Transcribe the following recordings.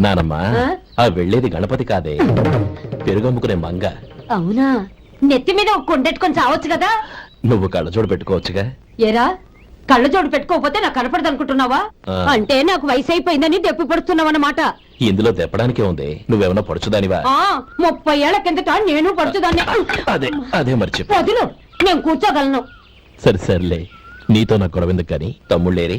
నానమ్మా ఆ? వెళ్ళేది గణపతి కాదే. పెరుగమ్ముకునే మంగ. అవునా? నెత్తి మీద ఒక కొండెట్టుకొని చావచ్చు కదా? నువ్వు కళ్ళజోడు పెట్టుకోవచ్చుగా. ఏరా కళ్ళజోడు పెట్టుకోకపోతే నాకు కనపడదు అనుకుంటున్నావా. అంటే నాకు వయసు అయిపోయిందని దెప్పి పడుతున్నావన్నమాట. ఇందులో తెప్పడానికే ఉంది. నువ్వేమన్నా పడుచుదానివా? ఆ ముప్పై ఏళ్ళ కిందట నేను పడుతుందాన్ని అదే అదే మరి వదిలు నేను కూర్చోగలను. సరే సర్లే. నీతో నాకు గొడవ ఎందుకు కానీ? తమ్ముళ్ళేరి.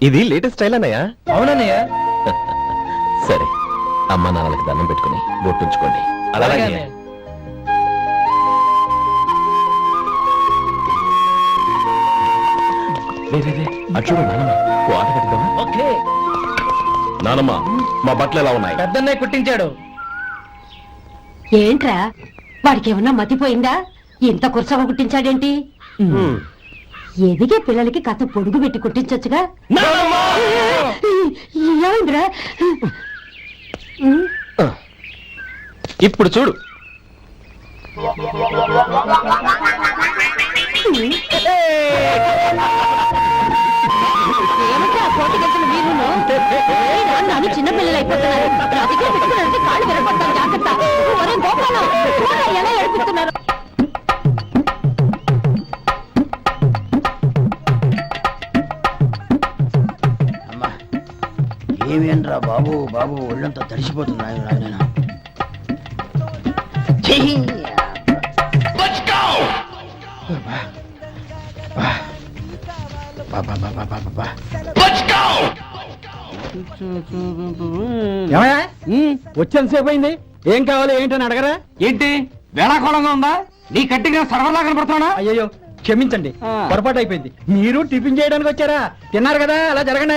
ఇది లేటెస్ట్ స్టైల్ అన్నయ్య. అవునన్నయ్య. సరే అమ్మ నాన్నలకి దండం పెట్టుకుని బొట్టుంచుకోండి అలాగే నానమ్మ ఓ ఆట కట్టుదామా ఓకే. నానమ్మ మా బట్టలు ఎలా ఉన్నాయి? పెద్దన్నయ్య కుట్టించాడు. ఏంట్రా వాడికి ఏమన్నా మతిపోయిందా? ఇంత కుర్చగా కుట్టించాడేంటి. ఎదిగే పిల్లలకి కథ పొడుగు పెట్టి కుట్టించొచ్చుగా. ఏమైందిరా? ఇప్పుడు చూడు. ఏమిటి ఆ ఏమేంట్రా బాబు? బాబు ఒళ్ళంతా తడిసిపోతుంది ఆయన ఆయన వచ్చేంత సేపు అయింది? ఏం కావాలి ఏంటని అడగరా? ఏంటి? వేళాకోళంగా ఉందా? నీ కట్టిగా సర్వలా కనపడుతున్నా అయ్యయ్యో క్షమించండి. పొరపాటు అయిపోయింది. మీరు టిఫిన్ చేయడానికి వచ్చారా? తిన్నారు కదా అలా జరగండి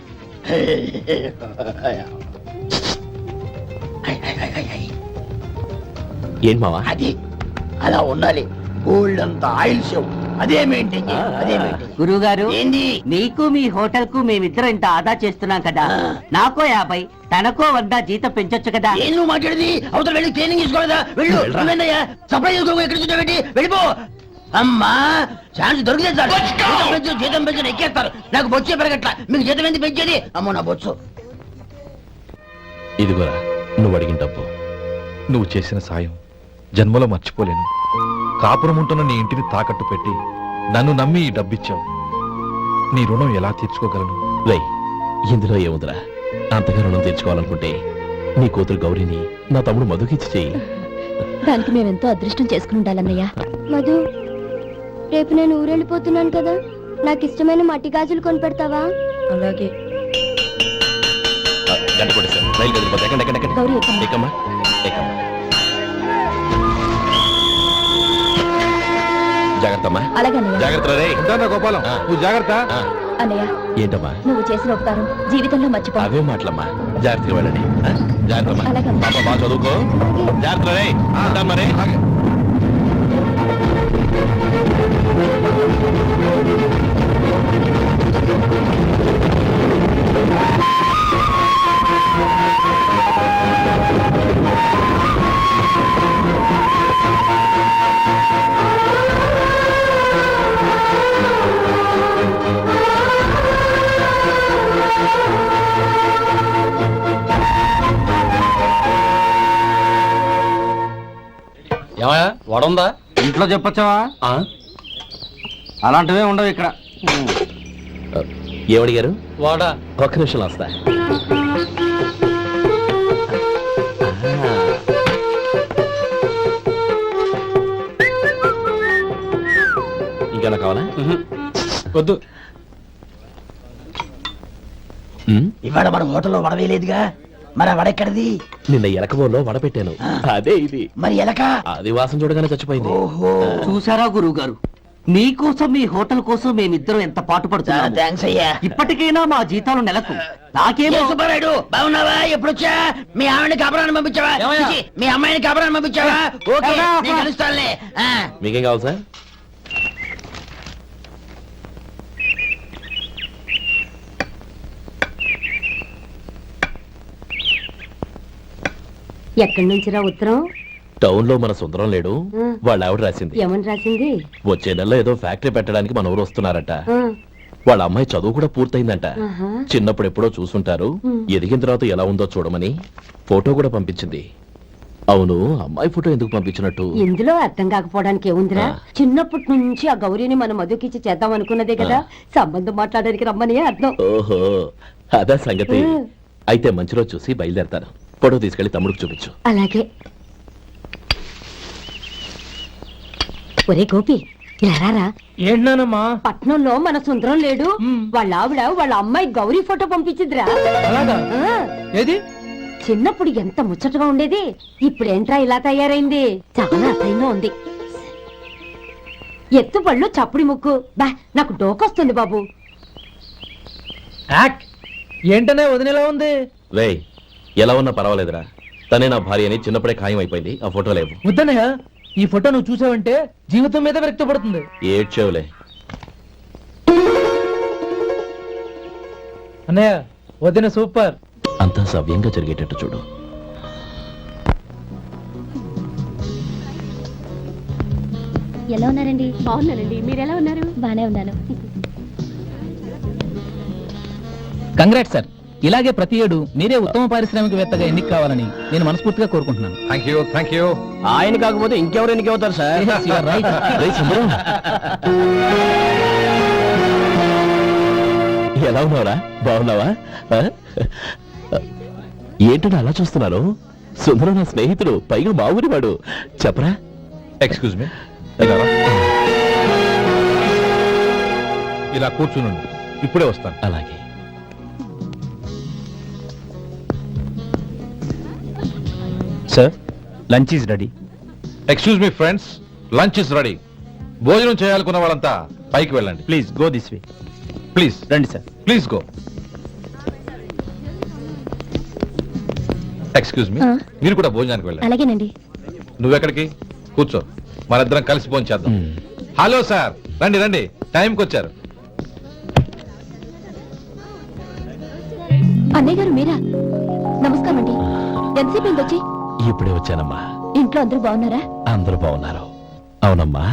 ఏం మావా? అది అలా ఉండాలి. గోల్డ్ అంత ఆయిల్ షో. అదే మెయింటైన్ చేయి, అదే మెయింటైన్ గురువుగారు ఏంది? నీకు మీ హోటల్కు మేమిద్దరం ఇంత ఆదా చేస్తున్నాం కదా. నాకో యాభై తనకో వంద జీతం పెంచొచ్చు కదా. ఏం నువ్వు మాట్లాడేది? అవతల వెళ్ళి ట్రైనింగ్ తీసుకోలేదా? వెళ్ళు. సప్లై చేసుకో ఎక్కడ చూడబెట్టి వెళ్ళిపో. అమ్మా ఛాన్స్ దొరికితే చాలు. జీతం పెంచు జీతం పెంచు ఎక్కేస్తారు నాకు బొచ్చే పెరగట్ల. మీకు జీతం ఎందుకు పెంచేది? అమ్మో నా బొచ్చు. ఇదిగోరా నువ్వు అడిగిన డబ్బు. నువ్వు చేసిన సాయం జన్మలో మర్చిపోలేను. కాపురం ఉంటున్న నీ ఇంటిని తాకట్టు పెట్టి నన్ను నమ్మి ఈ డబ్బిచ్చావు. నీ రుణం ఎలా తీర్చుకోగలను? రై ఇందులో ఏముందిరా? అంతగా రుణం తీర్చుకోవాలనుకుంటే నీ కూతురు గౌరీని నా తమ్ముడు మధుకిచ్చి చెయ్యి దానికి మేమెంతో అదృష్టం చేసుకుని ఉండాలన్నయ్య. మధు రేపు నేను ఊరెళ్ళిపోతున్నాను కదా. నాకు ఇష్టమైన మట్టి గాజులు కొనిపెడతావా అలాగే. ఆ, గంట కొట్టేశాను రైలు కదిలిపోతే ఎక్కండి ఎక్కండి ఎక్కండి గౌరీ ఎక్కమ్మా. ఎక్కమ్మా? ఎక్కమ్మా? జాగ్రత్త అమ్మా. అలాగే అన్నయ్య. జాగ్రత్త రే ఉంటానా గోపాలం. ఆ. నువ్వు జాగ్రత్త. ఆ, అన్నయ్య. ఏంటమ్మా? నువ్వు చేసిన ఉపకారం జీవితంలో మర్చిపో అవే మాటలమ్మా. జాగ్రత్తగా వెళ్ళండి. ఆ, జాగ్రత్త అమ్మా. అలాగమ్మా. పాప బాగా చదువుకో. జాగ్రత్త రే ఉంటామ్మా రే. ఏమయ్యా? వడుందా ఇంట్లో చెప్పొచ్చావా? అలాంటివే ఉండవు ఇక్కడ. ఏమడిగారు వాడా. ఒక్క నిమిషం వస్తా. ఇంకేనా కావాలా? వద్దు. ఇవాళ మన హోటల్లో వడవేలేదుగా మరి ఆ వడ ఎక్కడిది? నిన్న ఎలకబోలో వడపెట్టాను అదే ఇది. మరి ఎలక? అది వాసన చూడగానే చచ్చిపోయింది. ఓహో. చూసారా గురువు గారు మీకోసం మీ హోటల్ కోసం మేమిద్దరం ఎంత పాటు థ్యాంక్స్ అయ్యా. ఇప్పటికైనా మా జీతాలు నెలకు. నాకేమో సుబ్బారాయుడు బాగున్నావా? ఎప్పుడు వచ్చా మీ ఆవిడని కబరాన్ని పంపించావా? ఏమయ్యా? చిచి, మీ అమ్మాయిని కబరాన్ని పంపించావా? ఓకే నేను కలుస్తానులే. ఆ. మీకేం కావాలి సార్? ఎక్కడి నుంచిరా ఉత్తరం? టౌన్లో మన సుందరం లేడు. వాళ్ళ ఆవిడ రాసింది? ఏమని రాసింది? వచ్చే నెలలో ఏదో ఫ్యాక్టరీ పెట్టడానికి మన ఊరు వస్తున్నారట. వాళ్ళ అమ్మాయి చదువు కూడా పూర్తయిందంట. చిన్నప్పుడు ఎప్పుడో చూసుంటారు. ఎదిగిన తర్వాత ఎలా ఉందో చూడమని ఫోటో కూడా పంపించింది. అవును అమ్మాయి ఫోటో ఎందుకు పంపించినట్టు? ఇందులో అర్థం కాకపోవడానికి ఏముందిరా. చిన్నప్పటి నుంచి ఆ గౌరీని మన మధుకిచ్చి చేద్దాం అనుకున్నదే కదా. సంబంధం మాట్లాడడానికి రమ్మని అర్థం. ఓహో అదా సంగతి. అయితే మంచి రోజు చూసి బయలుదేరతాను. ఫోటో తీసుకెళ్ళి తమ్ముడికి చూపించు. అలాగే. ఒరే గోపి ఇలా రారా? ఏంటన్నానమ్మా పట్నంలో మన సుందరం లేడు. వాళ్ళ ఆవిడ వాళ్ళ అమ్మాయి గౌరీ ఫోటో పంపించిద్రా అలాగా? ఆ, ఏది? చిన్నప్పుడు ఎంత ముచ్చటగా ఉండేది. ఇప్పుడేంట్రా ఇలా తయారైంది? చాలా అసహ్యంగా ఉంది. ఎత్తు పళ్ళు చప్పుడి ముక్కు. బా నాకు డోకొస్తుంది బాబు. ఏంటనే వదినేలా ఉంది? ఎలా ఉన్నా పర్వాలేదురా. తనే నా భార్య అని చిన్నప్పుడే ఖాయం అయిపోయింది ఆ ఫోటో లేవు. వద్దనయ్య ఈ ఫోటో నువ్వు చూసావంటే జీవితం మీద వ్యక్తపడుతుంది ఏడ్చేవులే. అన్నయ్య వదిన సూపర్. అంతా సవ్యంగా జరిగేటట్టు చూడు. ఎలా ఉన్నారండి? బాగున్నానండి. మీరెలా ఉన్నారు? బానే ఉన్నాను. Congrat sir. ఇలాగే ప్రతి ఏడు మీరే ఉత్తమ పారిశ్రామికవేత్తగా ఎన్నిక కావాలని నేను మనస్ఫూర్తిగా కోరుకుంటున్నాను. థ్యాంక్ యూ థ్యాంక్ యూ ఆయన కాకపోతే ఇంకెవరు ఎన్నిక అవుతారు sir? Yes, you are right. రేయ్ సుందరం ఎలా ఉన్నావురా? బాగున్నావా? ఆ? ఏంటని అలా చూస్తున్నారు? సుందరం నా స్నేహితుడు పైగా మా ఊరి వాడు. చెప్పరా? ఎక్స్క్యూజ్ మీ ఇలా కూర్చునుండు. ఇప్పుడే వస్తాను. అలాగే. Sir lunch is ready excuse me friends lunch is ready భోజనం చేయాలనుకున్న వాళ్ళంతా పైకి వెళ్ళండి. Please go this way please రండి sir please go excuse me ఆ. మీరు కూడా భోజనానికి వెళ్ళండి. అలాగేనండి. నువ్వెక్కడికి? కూర్చో. మనిద్దరం కలిసి భోజనం చేద్దాం. హలో సార్ రండి రండి. టైంకి వచ్చారు. అన్నయ్య గారు మీరా? నమస్కారం అండి ఎంతసేపు అయింది వచ్చి ఇప్పుడే వచ్చానమ్మా. ఇంట్లో అందరూ బాగున్నారా? అందరూ బాగున్నారు. అవునమ్మా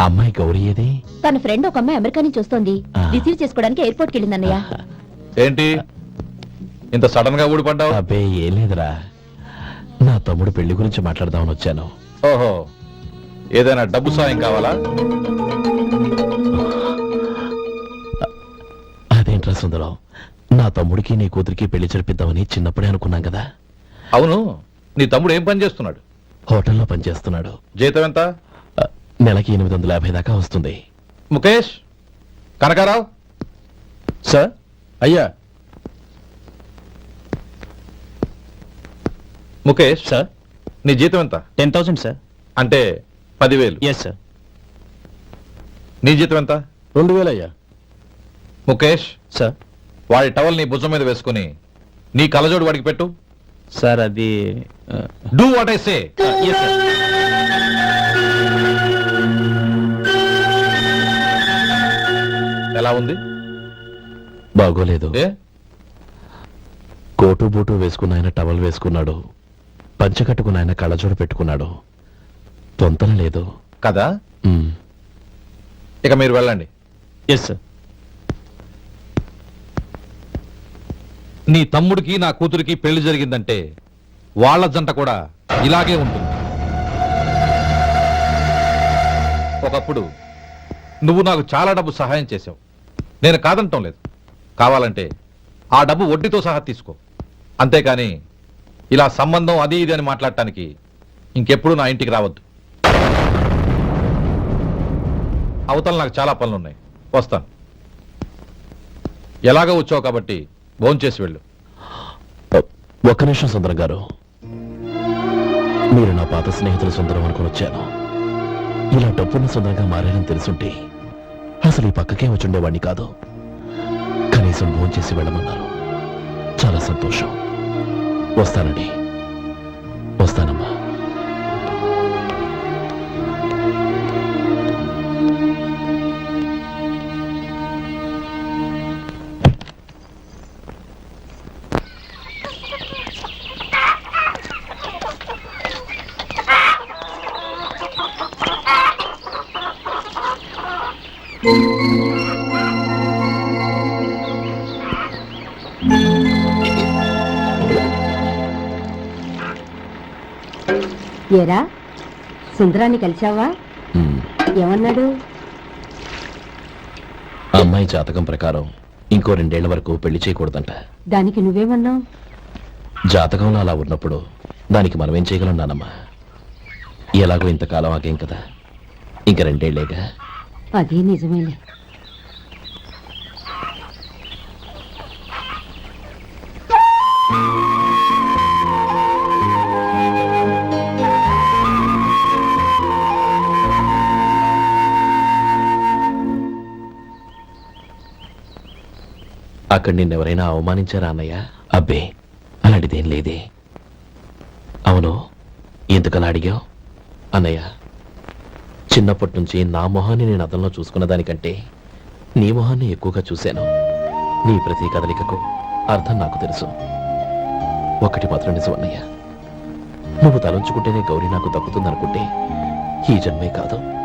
అమ్మాయి గౌరీ ఏది? తన ఫ్రెండ్ ఒక అమ్మాయి అమెరికా నుంచి వస్తోంది. రిసీవ్ చేసుకోవడానికి ఎయిర్పోర్ట్కి వెళ్ళింది అన్నయ్య ఏంటి? ఇంత సడన్గా ఊడిపడ్డావు? అబ్బే ఏం లేదురా. నా తమ్ముడు పెళ్ళి గురించి మాట్లాడదామని వచ్చాను. ఓహో ఏదైనా డబ్బు సాయం కావాలా? అదేంట్రా సుందరం? నా తమ్ముడికి నీ కూతురికి పెళ్ళి జరిపిద్దామని చిన్నప్పుడే అనుకున్నాం కదా. అవును. నీ తమ్ముడు ఏం పని చేస్తున్నాడు? హోటల్లో పనిచేస్తున్నాడు జీతం ఎంత? ఆ, నెలకి ఎనిమిది వందల యాభై దాకా వస్తుంది. ముఖేష్? కనకారావు? సార్? అయ్యా. ముఖేష్? సార్? నీ జీతం ఎంత? Ten thousand sir. అంటే పదివేలు. Yes sir. నీ జీతం ఎంత? రెండు వేలు అయ్యా. ముఖేష్? సార్. వాడి టవల్ నీ భుజం మీద వేసుకుని నీ కలజోడు వాడికి పెట్టు. సార్ అది డూ వాట్ ఐ సే ఎలా ఉంది? బాగోలేదు. ఏ? కోటు బూటు వేసుకున్న ఆయన టవల్ వేసుకున్నాడు. పంచ కట్టుకున్న ఆయన కళ్ళజోడు పెట్టుకున్నాడు. తొంతన లేదు. కదా? ఉమ్, ఇక మీరు వెళ్ళండి. ఎస్ సార్ నీ తమ్ముడికి నా కూతురికి పెళ్ళి జరిగిందంటే వాళ్ళ జంట కూడా ఇలాగే ఉంటుంది. ఒకప్పుడు నువ్వు నాకు చాలా డబ్బు సహాయం చేసావు నేను కాదంటం లేదు. కావాలంటే ఆ డబ్బు వడ్డీతో సహా తీసుకో. అంతేకాని ఇలా సంబంధం అది ఇది అని మాట్లాడటానికి ఇంకెప్పుడు నా ఇంటికి రావద్దు. అవతల నాకు చాలా పనులు ఉన్నాయి వస్తాను. ఎలాగో వచ్చావు కాబట్టి భోంచేసి వెళ్ళు. ఒక్క నిమిషం సుందరం గారు. మీరు నా పాత స్నేహితుల సుందరం అనుకుని వచ్చాను. ఇలా డబ్బున్న సుందరంగా మారానని తెలుసుంటే అసలు ఈ పక్కకే వచ్చి ఉండేవాడిని కాదు. కనీసం ఫోన్ చేసి వెళ్ళమన్నారు. చాలా సంతోషం. వస్తానండి. వస్తానమ్మా. ఏరా సుందరాన్ని కలిశావా. ఏమన్నాడు? అమ్మాయి జాతకం ప్రకారం ఇంకో రెండేళ్ళ వరకు పెళ్ళి చేయకూడదంట. దానికి నువ్వేమన్నావు? జాతకంలో అలా ఉన్నప్పుడు దానికి మనం ఏం చేయగలం నానమ్మా? ఎలాగో ఇంతకాలం ఆగేం కదా. ఇంక రెండేళ్ళేగా? అది నిజమేలే. అక్కడ నిన్నెవరైనా అవమానించారా అన్నయ్య? అబ్బే అలాంటిదేం లేదే. అవును ఎందుకలా అడిగావు? అన్నయ్య చిన్నప్పటి నుంచి నా మొహాన్ని నేను అదంలో చూసుకున్న దానికంటే నీ మొహాన్ని ఎక్కువగా చూశాను. నీ ప్రతి కదలికకు అర్థం నాకు తెలుసు. ఒకటి మాత్రం నిజం అన్నయ్య. నువ్వు తలంచుకుంటేనే గౌరీ నాకు దక్కుతుందనుకుంటే ఈ జన్మే కాదు.